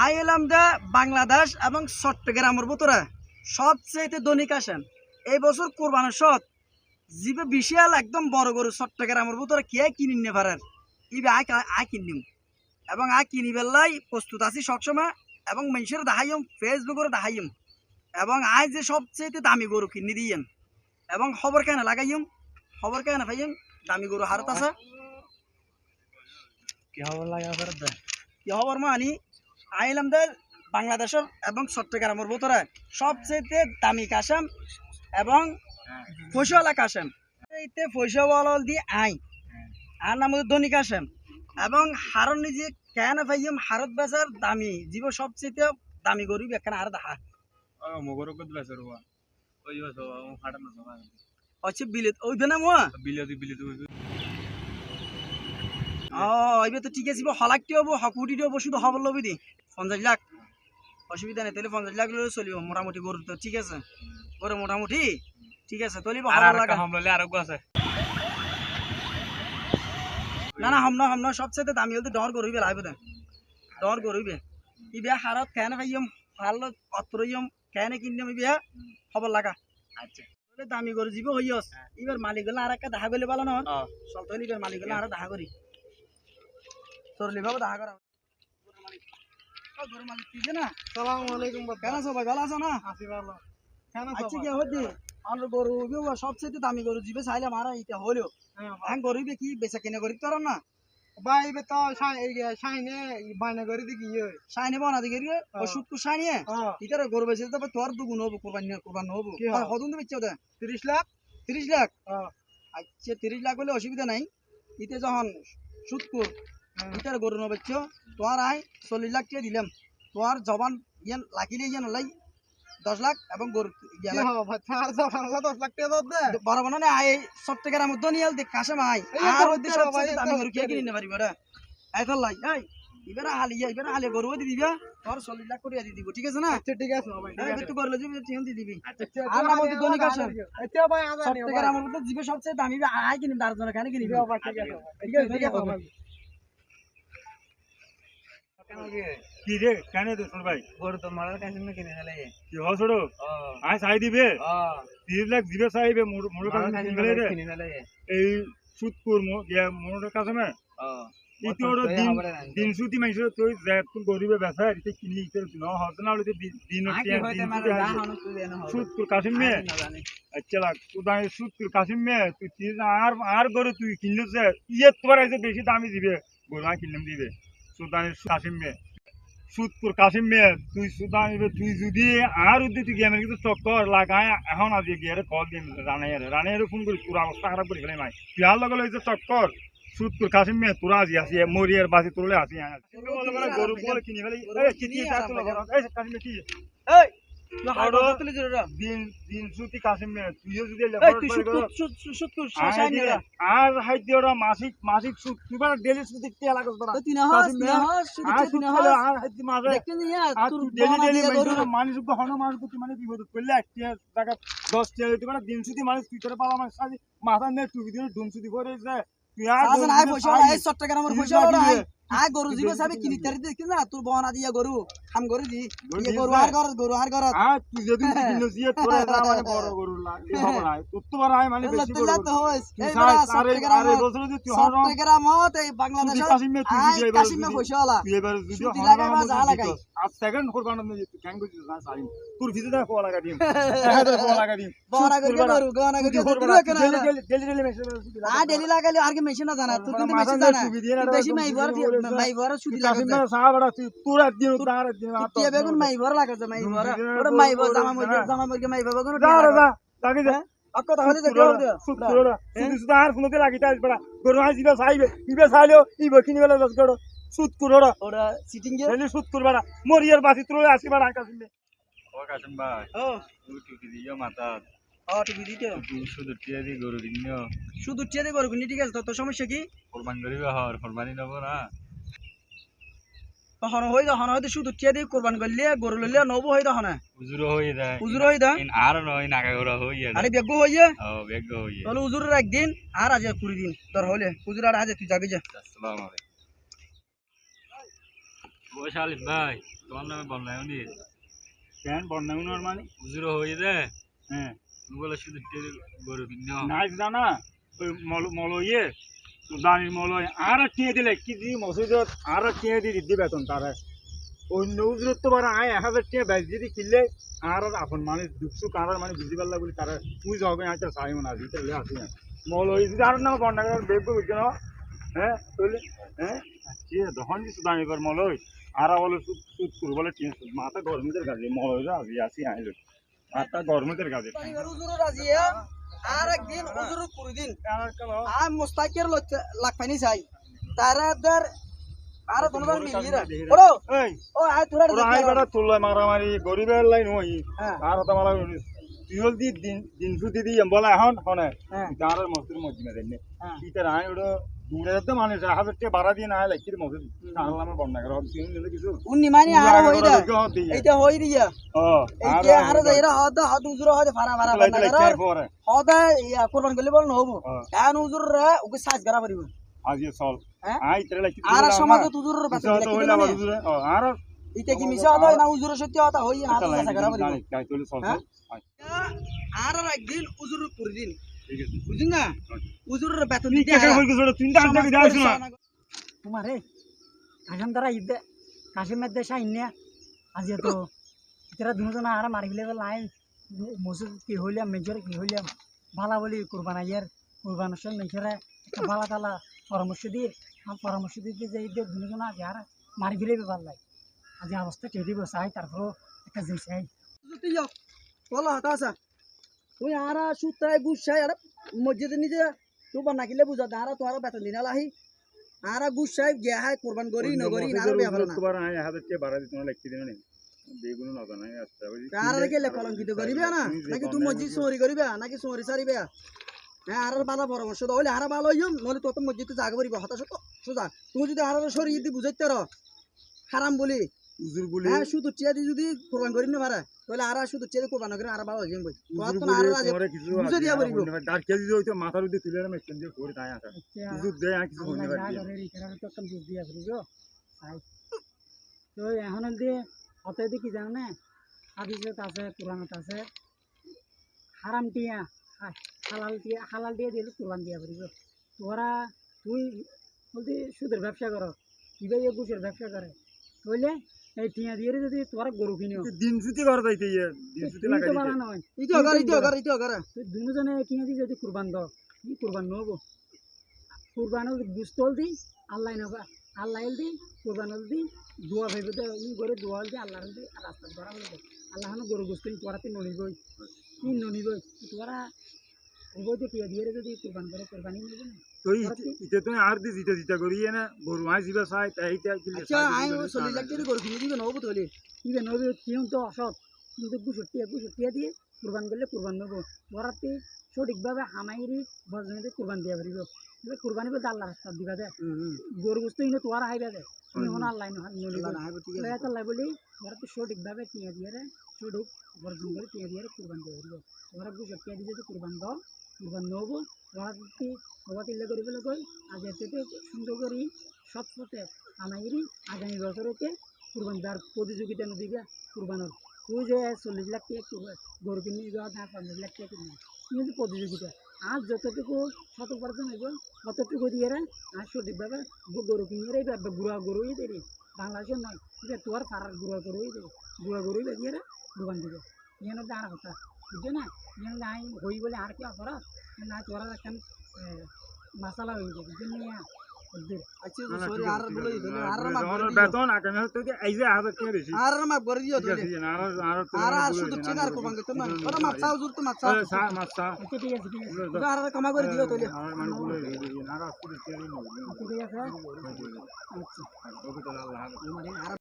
I এলাম দা বাংলাদেশ এবং চট্টগ্রামের ভিতরে। সবচেয়ে দৈনিক আসেন এই বছর কোরবানের সৎ জিবে বিশাল একদম বড় গরু চট্টগ্রামের ভিতরে কে কিনি নে পারেন ইবে আই আই কিনিম এবং আই কিনি বেলাই প্রস্তুত আছি সবসময় এবং মানুষের দেখাইম ফেসবুকের দেখাইম। এবং আই যে সবচেয়ে দামি গরু কিনি দিয়েন। এবং খবর কেন লাগাইম? খবর কেন পাইম দামি গরু হারত আছে। কি খবর লাগে কি খবর মানি? আইলাম দে বাংলাদেশের এবং চট্টগ্রামের ভিতরে সবচেয়ে দামি কাশাম এবং ফসলা কাশাম এইতে ফসল দি আই। আর নাম হচ্ছে ধনী কাশাম এবং হারন নিজে কেন পাইম হারত বেচার দামি? জীব সবচেয়ে দামি গরিব এখানে আর ওই তো হচ্ছে বিলেত ওই না মোয়া বিলিয়দি বিলিয়দি ও এবার তো ঠিক আছে হলাকটি হব হকুটি হব শুধু হবর লবি দি পঞ্চাশ লাখ। অসুবিধা নেই তাহলে পঞ্চাশ লাখ ললে চলিব। মোটামুটি গরু তো ঠিক আছে। গরু মোটামুটি ঠিক আছে তলিব আর হবর আর লাগা হামলালে আর গো আছে। না না হামনা হামনা সবচেয়ে দামি হলতে ডর গরুইবে লাইবে দেন। ডর গরুইবে ইবে হারত কেন ভাইয়ম ভালো অত্রইম কেন কিনলাম ইবে খবর লাগা। আচ্ছা। দামি গরু জীব হইয়স। এবার মালিক গেলে আর একটা দেখা গেলে নয় ও চল তৈরি এবার মালিক গেলে আর দেখা করি। তোর লিভাবে দেখা করা সবচেয়ে দামি গরু জিবে চাইলে মারা ইটা হলেও। হ্যাঁ গরু ইবে কি? বেচা কিনে করি তোর না? ভাই তো শাইনে বায়না করে দেখি ইয়ে। সাইনে বনা দিকে রে হ্যাঁ। ওষুধ কু সাইনে। ইতারে গরু বেচে তবে তোর দুগুণ হব কোরবানি কোরবান হব। কি হয়? কদন দিবে দে। তিরিশ লাখ? তিরিশ লাখ? হ্যাঁ। আচ্ছা তিরিশ লাখ হলে অসুবিধা নাই। ইতে যখন সুদ ইতারে গরু নবেচ্ছ তোমার আয় চল্লিশ লাখ টাকা দিলাম। তোমার জবান ইয়ান লাগিলে ইয়ান লাই দশ লাখ এবং গরু ইয়া দশ লাখ টাকা বড় আয় মধ্যে নিয়ে দেখ মাই আর সব ভাই, এই তো দামি গরু। কে কিনে নিতে পারিব রে। লাই এই এবারে হালি এবারে হালি গরু দি দিবা। তোর চল্লিশ লাখ করে দি দিব ঠিক আছে না? আচ্ছা ঠিক আছে ভাই ঠিক এই আছে। করলে যাবি তুই দি দিবি। আচ্ছা আর আমার মধ্যে দৈনিক আসেন। আচ্ছা ভাই আদা নিও ভাই চট্টগ্রামের মধ্যে জীবে সবচেয়ে দামি আয় কিনে তার জন্য কেন কিনিবি ঠিক আছে ঠিক আছে ঠিক আছে, ঠিক আছে, ভাই। কি? রে? কেন তো শুন ভাই? গরু তো মারার কাছে না কিনে নিলে কি হসড়ো আয় চাই দিবে? ও। তিরিশ লাখ দিবে চাইবে মোর মোর কাছে কিনলে রে এই সুদ করমু ইয়া মোর কাছে না? ও। ওর দিন দিন সুতি মাইছো তুই যে তুই গরিবে বেচা ইতে কিনি ইতে ন হস না হলে দিন দিন সুদ তোর কাশিম মে? আচ্ছা লাগ তুই দাঁড়িয়ে সুদ কাশিম মে? তুই আর আর গরু তুই কিনলে যে ইয়ে এসে বেশি দামি দিবে। গরু কিনলাম দিবে। সুদানি কাশিম মে সুদপুর কাশিম মেয়ে তুই সুদানি তুই যদি আর উদ্দি তুই গেমের কিন্তু চক্কর লাগায় এখন আজকে গিয়ে কল দিন রানাইয়ারে রানাইয়ারে ফোন করি পুরা অবস্থা খারাপ করে ফেলে মাই। তুই আর লগে লগে চক্কর সুদপুর কাশিম মে তোরা আজি আসি মরিয়ার বাসি তোরলে আসি গরু বলে কিনি ফেলে। কিনি কাশিম কি আরো- হাইতে ওরা মাসিক মাসিক সুদ তুই বারা ডেলি সুদ দিতে লাগস তোরা। তুই না হাস না হাস সুদ আর না হাস। আর হাইতে মাসে। দেখতে নি আর আর তুই ডেলি ডেলি মানুষ মানুষ তো হন মানুষ মানে বিপদ করলে একটা টাকা দিন সুদি মানুষ তুই করে পালা মানুষ সাজি মাথা নে ডুম সুদি করে যায় তুই আর পয়সা পয়সা ওরা আয় গরু জীব সাবে দিবি কিনি তারি দেখি না? তোর বহনা দিয়া গরু খাম গরু দি গরু ইয়ে গরু আর ঘর গরু আর ঘর আর তুই যদি কিনো দিয়ে তোরা এটা মানে বড় গরু লাগে বড় মানে বেশি গরু তো হইস এই বড় আরে বছর যদি তুই বাংলাদেশ এবার যদি- তুই এবার যদি সুদি লাগাই বা যা লাগাই। আর সেকেন্ড না তুই ক্যাং করছিস না সারি তোর কোয়া লাগা দিম। কোয়া লাগা দিম। করবা গরু গরু না। ডেলি ডেলি লাগা। আ ডেলি লাগালে আর কি মেশিন না জানা? তুই কিন্তু মেশিন জানা? বেশি মাই বলে মাই না তুই তোর তার বেগুন মাই মাই ভর ওটা মাই ভর জামা মধ্যে হ্যাঁ। জামা মধ্যে মাই যা যা যা। তাহলে সুদ। সুদি আর ফোনতে লাগিতে ইবে ইবে কিনি বেলা গড় ওরা। সিটিং এ? মরিয়ার বাসি তোর আসিবা না কাশিম ও কাশিম ভাই ও। তুই দিও মাথা। ও টিভি দিতে? শুধু টিয়া গরু কিনিও। শুধু টিয়া দিয়ে করবি ঠিক আছে তো সমস্যা কি? করিবে হর কোরবানি নেব না। হন হই দা হন হই শুধু টিয়া দিয়ে কোরবান করলে গরু লইলে নবু হই দা হনে উজুর হয়ে উজুর হই দা আর নয় নাকা গরা হয়ে আরে বেগু হইয়ে ও বেগ তাহলে উজুরের একদিন আর আজ কুড়ি দিন। তোর হইলে উজুর আর আজ তুই যাবি যা। আসসালামু আলাইকুম। ও ভাই তোমার নামে বন্যায় নি কেন বন্যা উনার মানে? হুজুর হয়ে দে হ্যাঁ। বলে শুধু গরু কিনে নাইস দানা ওই মল মল ইয়ে সুদানির মল আর টিয়ে দিলে? কি দি মসজিদত আর টিয়ে দি দিদি বেতন তারা ওই নৌজরত তো বার আয় এক হাজার টিয়ে বেচ যদি কিনলে আর আপন মানে দুঃখ কারার মানে বুঝি পারলা বলি তারা তুই যাবে আচ্ছা মনে আসি তাহলে আসি না মল ওই যদি আর না বন্যা করার বেগ বুঝছে না? হ্যাঁ হ্যাঁ কি দহন দি সুদানি কর মল ওই আর বলে সুদ করব বলে টিয়ে মাথা গরমিতের কাজে মল ওই আসি আসি আইলো মাথা গরমিতের কাজে হ্যাঁ? আর একদিন করে দিন। আর মুস্তাকের লাখ চাই। তারা ধর আর তোমার মিলিয়ে রা। ও আয় তোরা ওরা আই তুললে মারামারি গরিবের লাইন হই হ্যাঁ। আর হতা মারা তুইল দি দিন দিন সুতি দি বলা এখন হনে হ্যাঁ। তার মস্তির মধ্যে দেন। ইতার ওটা দূরে তো মানুষ হাজার টাকা ভাড়া দিয়ে না লাগছির মধ্যে তাহলে আমার বন্ধ করা। হবে তুই নিলে কিছু উনি মানে আর হই দা এইটা হই দিয়া। ও এইটা আর যাইরা হদ হদ হুজুর হদ ফারা ফারা বানা করার হদ ইয়া কুরবান গলি বল নহবো। কান হুজুর রে ওকে সাজ করা পারিব আজ চল? আই ইতারে লাগছি আর সমাজে হুজুরের বেতন তো হইলা বাড়ি ও আর এটা কি মিছা হদ না হুজুরের সত্যি কথা হই না সাজ করা পারিব গাই চলে চল? আর আর একদিন করে দিন বুঝিন না? হুজুরের বেতন দিতে। তোমারে কাশিম দ্বারা ইদে কাশিমের দেশে আইনিয়া আজি তো এরা দুজন আর মারি ফেলে লাই মসুদ কি হইলাম মেজর কি হইলাম ভালা বলি কুরবান আইয়ার কুরবান সব মেজরে একটা ভালা তালা পরামর্শ দিয়ে আর পরামর্শ দিতে যে ঈদের দুজন আগে আর মারি ফেলে ভালো লাগে আজি অবস্থা টেরি বসাই তারপর একটা তুই যাও। বলো হাতা আসা তুই আর সুতায় গুসাই আর মসজিদে নিজে তুই বানা কিলে বুঝা আর তোর বেতন দিন আলাহি আর গুসাই গিয়া হাই কোরবান করি নগরি আর ব্যাপার না। তোমার আয় দিতে লাগছি দেবে না বেগুন আসতে করিবে নাকি তুই মসজিদ চোরি করিবে নাকি চোরি সারিবে হ্যাঁ আর বাধা পরামর্শ দাও হলে আর ভালো হইম নহলে তোর তো মসজিদে জাগ করিব হতাশ তো সোজা তুমি যদি আর সরি যদি বুঝাইতে র হারাম বলি। হুজুর বলি হ্যাঁ শুধু টিয়া দিয়ে যদি কোরবান না তাহলে আর শুধু টিয়া দিয়ে কোরবান করে আর ভালো হইম বই। তো আর বুঝে দিয়া। ডার হইতো মাথার উদ্দে তুলে করে তাই আসা হুজুর দেয় আর কিছু পারি তো একটা বুঝ দিয়া ফেলি তো এখন দিয়ে দি কি জানো না হাদিসত আছে কোরআনত আছে হারাম টিয়া হালাল টিয়া হালাল দিয়ে দিলে কোরআন দিয়া পারিব তোরা তুই বলতে সুদের ব্যবসা করো কীভাবে গুছের ব্যবসা করে। বুঝলে এই টিয়া দিয়ে যদি তোরা গরু কিনিও দিন ছুটি করে যাইতে ইয়ে দিন ছুটি লাগাই তো দিতে। নয় দুজনে কিনে দি যদি কুরবান দাও। কুরবান নেব? কুরবান বুঝতল দি আল্লাহ নেবা আল্লাহ দি কুরবান দি দোয়া ভেবে দে ই করে দোয়া দি আল্লাহ দি রাস্তা ধরা আল্লাহ গরু গোস্ত তোরাতে ননিবই কি ননিবই তোরা তো ইতে তুমি আর দি জিতে জিতে করিয়ে না গরু আই জিবা চাই তাই এইটা কি আচ্ছা আই কিনে তো কিন্তু দিয়ে কুরবান করলে কুরবান নেব ওরাতে সঠিকভাবে হামাইরি কুরবান দিয়া পারিব। কুরবানি বলতে আল্লাহ রাস্তা দিবা দে। গরু বস্তু ইনো তোমার হাইবা দে। তুমি হন আল্লাহ আল্লাহ বলি ওরাতে সঠিকভাবে টিয়া দিয়ে রে সঠিক বর্জন করে টিয়া দিয়ে রে কুরবান দিয়া পারিব। ওরা গুছটিয়া দিয়ে যদি কুরবান দাও নেব সবা তিল্লা করি বলে কই আজ এতে সুন্দর করি সৎ পথে হামাইরি আগামী বছরতে কুরবান দেওয়ার প্রতিযোগিতা নদীবে কুরবানোর। তুই যে চল্লিশ লাখ টাকা গরু কিনে দেওয়া না, পঞ্চাশ লাখ টাকা কিনে কিন্তু প্রতিযোগিতা। আর যতটুকু শত উপার্জন হইব, ততটুকু দিয়ে আর সঠিকভাবে গরু কিনে রে গুড়া গরুই দেবে বাংলাদেশের নয় তোর পাড়ার গুড়া গরুই দেবে গুড়া গরুই দিয়ে কুরবান দিবে। ইয়ানো আর কথা। বুঝছ না ইয়ানো নাই হই বলে আর কি অপরাধ? না তোরা এখন মাসালা হয়ে যাবে না আচ্ছা করতে না আচ্ছা মানে আচ্ছা মানে আর